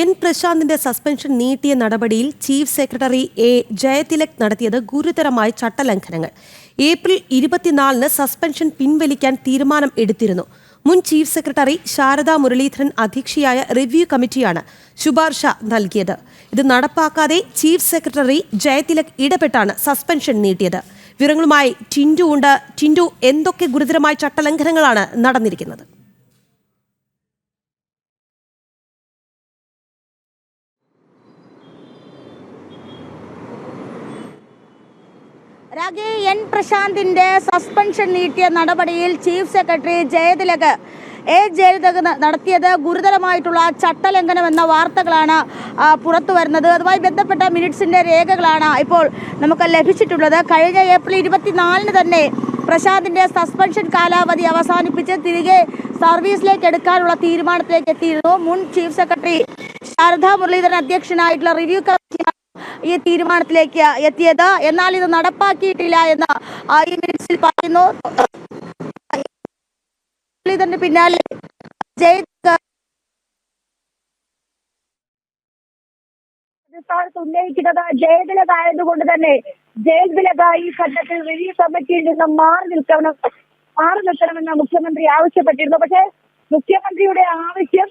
N പ്രശാന്തിന്റെ suspension നീട്ടിയ നടപടിയിൽ ചീഫ് സെക്രട്ടറി എ ജയതിലക് നടത്തിയത് ഗുരുതരമായ ചട്ടലംഘനങ്ങൾ. ഏപ്രിൽ ഇരുപത്തിനാലിന് സസ്പെൻഷൻ പിൻവലിക്കാൻ തീരുമാനം എടുത്തിരുന്നു. മുൻ ചീഫ് സെക്രട്ടറി ശാരദാ മുരളീധരൻ അധ്യക്ഷയായ റിവ്യൂ കമ്മിറ്റിയാണ് ശുപാർശ നൽകിയത്. ഇത് നടപ്പാക്കാതെ ചീഫ് സെക്രട്ടറി ജയതിലക് ഇടപെട്ടാണ് സസ്പെൻഷൻ നീട്ടിയത്. വിവരങ്ങളുമായി ടിൻഡു ഉണ്ട്. ടിൻഡു എന്തൊക്കെ ഗുരുതരമായ ചട്ടലംഘനങ്ങളാണ് നടന്നിരിക്കുന്നത്? രാഗേ എൻ പ്രശാന്തിന്റെ സസ്പെൻഷൻ നീട്ടിയ നടപടിയിൽ chief secretary Jayathilak A Jayathilak നടത്തിയത് ഗുരുതരമായിട്ടുള്ള ചട്ടലംഘനമെന്ന വാർത്തകളാണ് പുറത്തു വരുന്നത്. അതുമായി ബന്ധപ്പെട്ട മിനിറ്റ്സിന്റെ രേഖകളാണ് ഇപ്പോൾ നമുക്ക് ലഭിച്ചിട്ടുള്ളത്. കഴിഞ്ഞ ഏപ്രിൽ ഇരുപത്തിനാലിന് തന്നെ പ്രശാന്തിന്റെ സസ്പെൻഷൻ കാലാവധി അവസാനിപ്പിച്ച് തിരികെ സർവീസിലേക്ക് എടുക്കാനുള്ള തീരുമാനത്തിലേക്ക് എത്തിയിരുന്നു. മുൻ ചീഫ് സെക്രട്ടറി ശാരദാ മുരളീധരൻ അധ്യക്ഷനായിട്ടുള്ള റിവ്യൂ കമ്മിറ്റിയാണ് ഈ തീരുമാനത്തിലേക്ക് എത്തിയത്. എന്നാൽ ഇത് നടപ്പാക്കിയിട്ടില്ല എന്ന് ഈ മിനിറ്റ്സിൽ പറയുന്നു. ഇതിന്റെ പിന്നാലെ സ്ഥാനത്ത് ഉന്നയിക്കുന്നത് ജയതിലക ആയതുകൊണ്ട് തന്നെ ജയതിലക ഈ ഘട്ടത്തിൽ റിവ്യൂ കമ്മിറ്റിയിൽ നിന്ന് മാറി നിൽക്കണം മാറി നിൽക്കണമെന്ന് മുഖ്യമന്ത്രി ആവശ്യപ്പെട്ടിരുന്നു. പക്ഷേ മുഖ്യമന്ത്രിയുടെ ആവശ്യം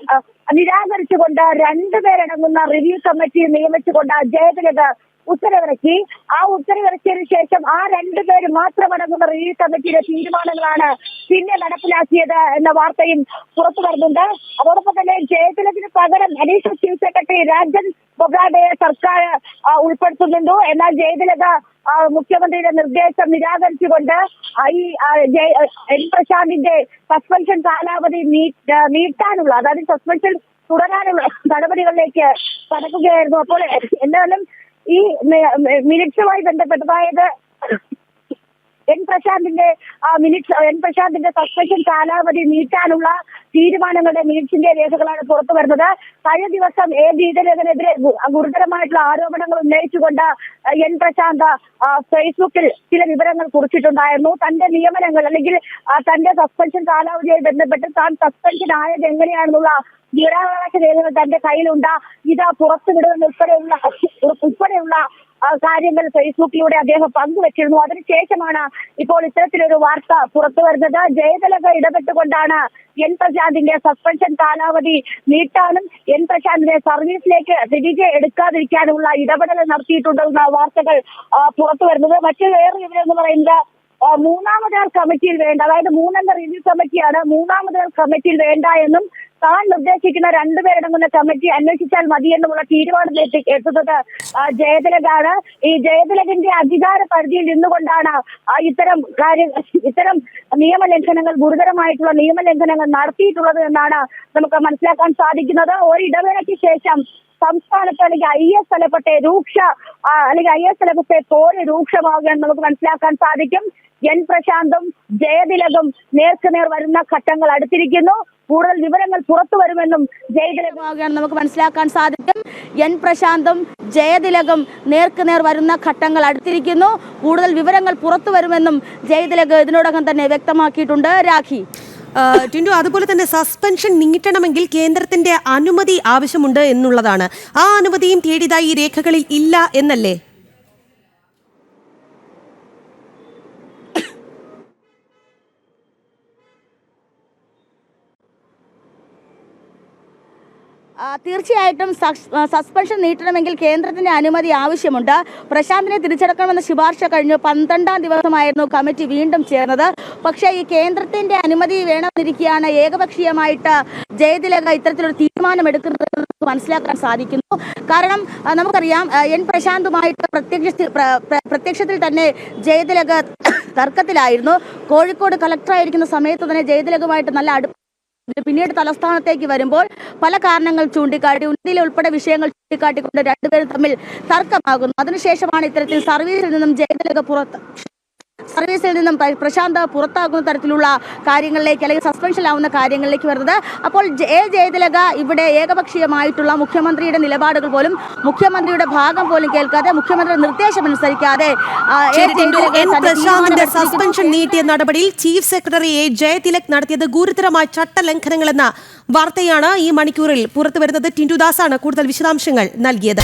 നിരാകരിച്ചുകൊണ്ട് രണ്ടുപേരടങ്ങുന്ന റിവ്യൂ കമ്മിറ്റി നിയമിച്ചുകൊണ്ട് ജയതിലക ഉത്തരവിറക്കി. ആ ഉത്തരവിറക്കിയതിനു ശേഷം ആ രണ്ടുപേര് മാത്രമടങ്ങുന്ന റിവ്യൂ കമ്മിറ്റിയുടെ തീരുമാനങ്ങളാണ് പിന്നെ നടപ്പിലാക്കിയത് എന്ന വാർത്തയും പുറത്തു വരുന്നുണ്ട്. അതോടൊപ്പം തന്നെ ജയതിലകിന് പകരം അഡീഷണൽ ചീഫ് സെക്രട്ടറി രാജൻ ബൊഗാഡയെ സർക്കാർ ഉൾപ്പെടുത്തുന്നുണ്ടോ. എന്നാൽ ജയതിലത മുഖ്യമന്ത്രിയുടെ നിർദ്ദേശം നിരാകരിച്ചുകൊണ്ട് ഈ എൻ പ്രശാന്തിന്റെ സസ്പെൻഷൻ കാലാവധി നീട്ടാനുള്ള അതായത് സസ്പെൻഷൻ തുടരാനുള്ള നടപടികളിലേക്ക് കടക്കുകയായിരുന്നു. അപ്പോൾ എന്തായാലും ഈ മിനിറ്റ്സുമായി ബന്ധപ്പെട്ട് അതായത് എൻ പ്രശാന്തിന്റെ മിനിറ്റ്സ് എൻ പ്രശാന്തിന്റെ സസ്പെൻഷൻ കാലാവധി നീട്ടാനുള്ള തീരുമാനങ്ങളുടെ മിനിറ്റ്സിന്റെ രേഖകളാണ് പുറത്തു വരുന്നത്. കഴിഞ്ഞ ദിവസം എ. ദീപനെതിരെ ഗുരുതരമായിട്ടുള്ള ആരോപണങ്ങൾ ഉന്നയിച്ചുകൊണ്ട് എൻ പ്രശാന്ത് ഫേസ്ബുക്കിൽ ചില വിവരങ്ങൾ കുറിച്ചിട്ടുണ്ടായിരുന്നു. തന്റെ നിയമനങ്ങൾ അല്ലെങ്കിൽ തന്റെ സസ്പെൻഷൻ കാലാവധിയായി ബന്ധപ്പെട്ട് താൻ സസ്പെൻഷൻ ആയത് എങ്ങനെയാണെന്നുള്ള വിവരാവകാശ രേഖകൾ തന്റെ കയ്യിലുണ്ട്. ഇതാ പുറത്തുവിടുന്ന ഉൾപ്പെടെയുള്ള ഉൾപ്പെടെയുള്ള കാര്യങ്ങൾ ഫേസ്ബുക്കിലൂടെ അദ്ദേഹം പങ്കുവച്ചിരുന്നു. അതിനുശേഷമാണ് ഇപ്പോൾ ഇത്തരത്തിലൊരു വാർത്ത പുറത്തു വരുന്നത്. ജയതിലക ഇടപെട്ടുകൊണ്ടാണ് എൻ പ്രശാന്തിന്റെ സസ്പെൻഷൻ കാലാവധി നീട്ടാനും എൻ പ്രശാന്തിനെ സർവീസിലേക്ക് തിരികെ എടുക്കാതിരിക്കാനുമുള്ള ഇടപെടൽ നടത്തിയിട്ടുണ്ടെന്ന വാർത്തകൾ പുറത്തു വരുന്നത്. മറ്റു വേറെ ഇവരെന്ന് പറയുന്നത് മൂന്നാമതാർ കമ്മിറ്റിയിൽ വേണ്ട അതായത് മൂന്നംഗ റിവ്യൂ കമ്മിറ്റിയാണ് മൂന്നാമതാർ കമ്മിറ്റിയിൽ വേണ്ട എന്നും താൻ നിർദ്ദേശിക്കുന്ന രണ്ടുപേരടങ്ങുന്ന കമ്മിറ്റി അന്വേഷിച്ചാൽ മതി എന്നുമുള്ള തീരുമാനത്തിലേക്ക് എത്തുന്നത് ജയതിലകാണ് ഈ ജയതിലകിന്റെ അധികാര പരിധിയിൽ നിന്നുകൊണ്ടാണ് ഇത്തരം കാര്യ ഇത്തരം നിയമലംഘനങ്ങൾ ഗുരുതരമായിട്ടുള്ള നിയമലംഘനങ്ങൾ നടത്തിയിട്ടുള്ളത് എന്നാണ് നമുക്ക് മനസ്സിലാക്കാൻ സാധിക്കുന്നത്. ഒരിടവേളയ്ക്ക് ശേഷം സംസ്ഥാനത്ത് അല്ലെങ്കിൽ ഐ എസ് തലപ്പെട്ടെ രൂക്ഷ അല്ലെങ്കിൽ ഐ എസ് തലപ്പെട്ടെ പോര് രൂക്ഷമാവുകയെന്ന് നമുക്ക് മനസ്സിലാക്കാൻ സാധിക്കും. എൻ പ്രശാന്തും ജയതിലകും നേർക്കുനേർ വരുന്ന ഘട്ടങ്ങൾ അടുത്തിരിക്കുന്നു. കൂടുതൽ വിവരങ്ങൾ പുറത്തു വരുമെന്നും ജയതിലകമാകുകയാണ് നമുക്ക് മനസ്സിലാക്കാൻ സാധിക്കും. എൻ പ്രശാന്തും ജയതിലകും നേർക്കുനേർ വരുന്ന ഘട്ടങ്ങൾ അടുത്തിരിക്കുന്നു. കൂടുതൽ വിവരങ്ങൾ പുറത്തു വരുമെന്നും ജയതിലക് ഇതിനോടകം തന്നെ വ്യക്തമാക്കിയിട്ടുണ്ട്. രാഖി. ടിൻഡു അതുപോലെ തന്നെ സസ്പെൻഷൻ നീട്ടണമെങ്കിൽ കേന്ദ്രത്തിന്റെ അനുമതി ആവശ്യമുണ്ട് എന്നുള്ളതാണ്. ആ അനുമതിയും തേടിയതായി രേഖകളിൽ ഇല്ല എന്നല്ലേ? തീർച്ചയായിട്ടും സസ്പെൻഷൻ നീട്ടണമെങ്കിൽ കേന്ദ്രത്തിന്റെ അനുമതി ആവശ്യമുണ്ട്. പ്രശാന്തിനെ തിരിച്ചെടുക്കണമെന്ന ശുപാർശ കഴിഞ്ഞു. പന്ത്രണ്ടാം ദിവസമായിരുന്നു കമ്മിറ്റി വീണ്ടും ചേർന്നത്. പക്ഷേ ഈ കേന്ദ്രത്തിന്റെ അനുമതി വേണമെന്നിരിക്കുകയാണ് ഏകപക്ഷീയമായിട്ട് ജയതിലക ഇത്തരത്തിലൊരു തീരുമാനമെടുക്കുന്നത് മനസ്സിലാക്കാൻ സാധിക്കുന്നു. കാരണം നമുക്കറിയാം എൻ പ്രശാന്തുമായിട്ട് പ്രത്യക്ഷ പ്ര- പ്ര- പ്രത്യക്ഷത്തിൽ തന്നെ ജയതിലക തർക്കത്തിലായിരുന്നു. കോഴിക്കോട് കളക്ടറായിരിക്കുന്ന സമയത്ത് തന്നെ ജയതിലകുമായിട്ട് നല്ല അടുപ്പം പിന്നീട് തലസ്ഥാനത്തേക്ക് വരുമ്പോൾ പല കാരണങ്ങൾ ചൂണ്ടിക്കാട്ടി ഉന്നതിയിലെ ഉൾപ്പെടെ വിഷയങ്ങൾ ചൂണ്ടിക്കാട്ടിക്കൊണ്ട് രണ്ടുപേരും തമ്മിൽ തർക്കമാകുന്നു. അതിനുശേഷമാണ് ഇത്തരത്തിൽ സർവീസിൽ നിന്നും ജയതിലക പുറത്ത് സർവീസിൽ നിന്നും പ്രശാന്ത പുറത്താകുന്ന തരത്തിലുള്ള കാര്യങ്ങളിലേക്ക് അല്ലെങ്കിൽ സസ്പെൻഷനിലാവുന്ന കാര്യങ്ങളിലേക്ക് വരുന്നത്. അപ്പോൾ എ. ജയതിലക ഇവിടെ ഏകപക്ഷീയമായിട്ടുള്ള മുഖ്യമന്ത്രിയുടെ നിലപാടുകൾ പോലും മുഖ്യമന്ത്രിയുടെ ഭാഗം പോലും കേൾക്കാതെ മുഖ്യമന്ത്രിയുടെ നിർദ്ദേശം അനുസരിക്കാതെ. സസ്പെൻഷൻ നീട്ടിയ നടപടിയിൽ ചീഫ് സെക്രട്ടറി എ. ജയതിലക് നടത്തിയത് ഗുരുതരമായ ചട്ടലംഘനങ്ങളെന്ന വാർത്തയാണ് ഈ മണിക്കൂറിൽ പുറത്തുവരുന്നത്. ടിൻഡുദാസാണ് കൂടുതൽ വിശദാംശങ്ങൾ നൽകിയത്.